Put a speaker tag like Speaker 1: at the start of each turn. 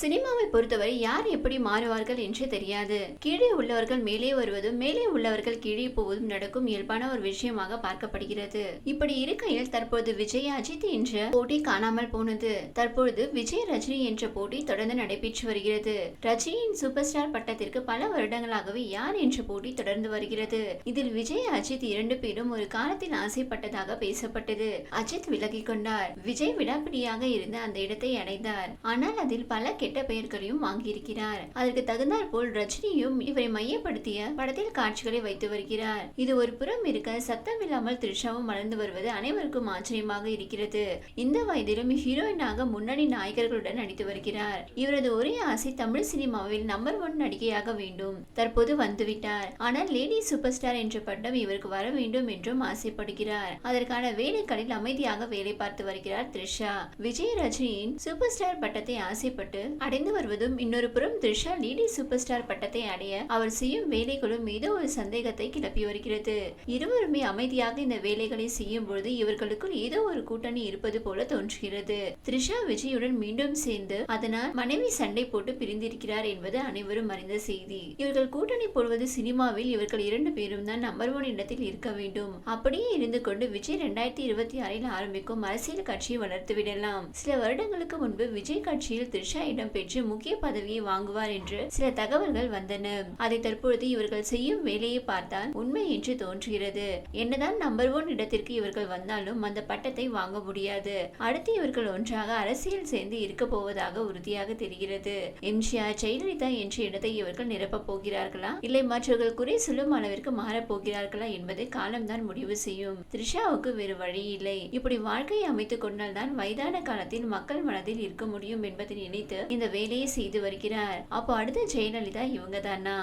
Speaker 1: சினிமாவை பொறுத்தவரை யார் எப்படி மாறுவார்கள் என்று தெரியாது. கீழே உள்ளவர்கள் மேலே வருவதும் மேலே உள்ளவர்கள் கீழே போவதும் நடக்கும் இயல்பான ஒரு விஷயமாக பார்க்கப்படுகிறது. இப்படி இருக்கையில் தற்போது விஜய் அஜித் என்ற போட்டி காணாமல் போனது. தற்பொழுது விஜய் ரஜினி என்ற போட்டி தொடர்ந்து நடைபெற்று வருகிறது. ரஜினியின் சூப்பர் ஸ்டார் பட்டத்திற்கு பல வருடங்களாகவே யார் என்ற போட்டி தொடர்ந்து வருகிறது. இதில் விஜய் அஜித் இரண்டு பேரும் ஒரு காலத்தில் ஆசைப்பட்டதாக பேசப்பட்டது. அஜித் விலகிக் கொண்டார். விஜய் விடாப்பிடியாக இருந்து அந்த இடத்தை அடைந்தார். ஆனால் அதில் பல கெட்ட கெட்ட பெயர்களையும் வாங்கியிருக்கிறார். அதற்கு தகுந்தாற் போல் ரஜினியும் இவரை மையப்படுத்திய படத்தில் காட்சிகளை வைத்து வருகிறார். இது ஒரு புறம் இருக்க சத்தம் இல்லாமல் த்ரிஷாவும் வளர்ந்து வருவது அனைவருக்கும் ஆச்சரியமாக இருக்கிறது. இந்த வயதிலும் ஹீரோயினாக முன்னணி நாயகர்களுடன் நடித்து வருகிறார். இவரது ஒரே ஆசை தமிழ் சினிமாவில் நம்பர் ஒன் நடிகையாக வேண்டும். தற்போது வந்துவிட்டார். ஆனால் லேடி சூப்பர் ஸ்டார் என்ற பட்டம் இவருக்கு வர வேண்டும் என்றும் ஆசைப்படுகிறார். அதற்கான வேலைகளில் அமைதியாக வேலை பார்த்து வருகிறார் த்ரிஷா. விஜய் ரஜினியின் சூப்பர் ஸ்டார் பட்டத்தை ஆசைப்பட்டு அடைந்து வருவதும் இன்னொரு புறம் த்ரிஷா லேடி சூப்பர் ஸ்டார் பட்டத்தை அடைய அவர் செய்யும் வேலைகளும் ஏதோ ஒரு சந்தேகத்தை கிளப்பி வருகிறது. இருவருமே அமைதியாக இந்த வேலைகளை செய்யும் பொழுது இவர்களுக்குள் ஏதோ ஒரு கூட்டணி இருப்பது போல தோன்றுகிறது. த்ரிஷா விஜயுடன் மீண்டும் சேர்ந்து அதனால் மனைவி சண்டை போட்டு பிரிந்திருக்கிறார் என்பது அனைவரும் அறிந்த செய்தி. இவர்கள் கூட்டணி போடுவது சினிமாவில் இவர்கள் இரண்டு பேரும் தான் நம்பர் ஒன் இடத்தில் இருக்க வேண்டும். அப்படியே இருந்து கொண்டு விஜய் ரெண்டாயிரத்தி இருபத்தி ஆறில் ஆரம்பிக்கும் அரசியல் கட்சியை வளர்த்து விடலாம் சில வருடங்களுக்கு முன்பு விஜய் கட்சியில் த்ரிஷா இடம் பெற்று முக்கிய பதவியை வாங்குவார் என்று சில தகவல்கள் வந்தன. அதை தற்பொழுது இவர்கள் செய்யும் வேலையை பார்த்தால் உண்மை என்று தோன்றுகிறது. என்னதான் நம்பர் ஒன் இடத்திற்கு இவர்கள் வந்தாலும் அந்த பட்டத்தை வாங்க முடியாது. அடுத்து இவர்கள் ஒன்றாக அரசியல் சேர்ந்து இருக்க போவதாக உறுதியாக தெரிகிறது. எம்ஜிஆர் ஜெயலலிதா என்ற இடத்தை இவர்கள் நிரப்பப் போகிறார்களா? இல்லை மற்றவர்கள் குறை சொல்லும் அளவிற்கு மாறப் போகிறார்களா என்பதை காலம்தான் முடிவு செய்யும். த்ரிஷாவுக்கு வேறு வழி இல்லை. இப்படி வாழ்க்கையை அமைத்துக் கொண்டால்தான் வயதான காலத்தில் மக்கள் மனதில் இருக்க முடியும் என்பதை நினைத்து இந்த வேலையை செய்து வருகிறார். அப்போ அடுத்த ஜெயலலிதா இவங்க தானா